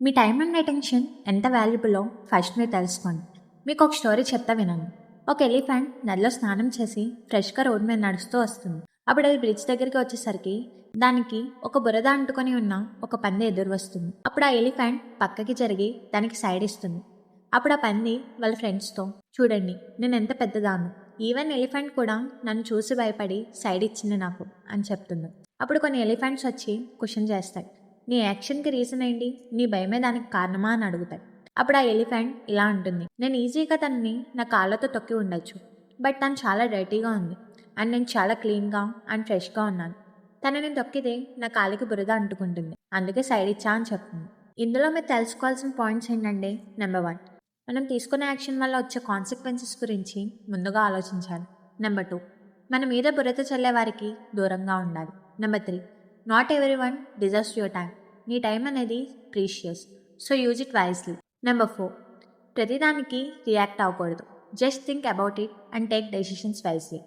Me time and attention ఎంత వాల్యుబులో first మీరు తెలుసుకోండి. మీకు ఒక స్టోరీ చెప్తా వినండి. ఒక ఎలిఫెంట్ నదిలో స్నానం చేసి ఫ్రెష్గా రోడ్ మీద నడుస్తూ వస్తుంది. అప్పుడు అది బ్రిడ్జ్ దగ్గరికి వచ్చేసరికి దానికి ఒక బురద అంటుకొని ఉన్న ఒక పంది ఎదురు వస్తుంది. అప్పుడు ఆ ఎలిఫెంట్ పక్కకి జరిగి దానికి సైడ్ ఇస్తుంది. అప్పుడు ఆ పంది వాళ్ళ ఫ్రెండ్స్తో చూడండి నేను ఎంత పెద్దదాను ఈవెన్ ఎలిఫెంట్ కూడా నన్ను చూసి భయపడి సైడ్ ఇచ్చింది నాకు అని చెప్తుంది. అప్పుడు కొన్ని ఎలిఫెంట్స్ వచ్చి క్వశ్చన్ చేస్తాయి. నీ యాక్షన్కి రీజన్ ఏంటి? నీ భయమే దానికి కారణమా అని అడుగుతాడు. అప్పుడు ఆ ఎలిఫెంట్ ఇలా ఉంటుంది నేను ఈజీగా తనని నా కాళ్ళతో తొక్కి ఉండొచ్చు. బట్ తను చాలా డర్టీగా ఉంది. అండ్ నేను చాలా క్లీన్గా అండ్ ఫ్రెష్గా ఉన్నాను. తనని తొక్కితే నా కాలికి బురద అంటుకుంటుంది. అందుకే సైడ్ ఇచ్చా అని చెప్తుంది. ఇందులో మీరు తెలుసుకోవాల్సిన పాయింట్స్ ఏంటంటే నెంబర్ వన్ మనం తీసుకునే యాక్షన్ వల్ల వచ్చే కాన్సిక్వెన్సెస్ గురించి ముందుగా ఆలోచించాలి. నెంబర్ టూ మన మీద బురద చల్లే వారికి దూరంగా ఉండాలి. Number three not every one deserves your time నీ టైం అనేది precious. So use it wisely. Number four. ప్రతిదానికి రియాక్ట్ అవ్వకూడదు. Just think about it and take decisions wisely.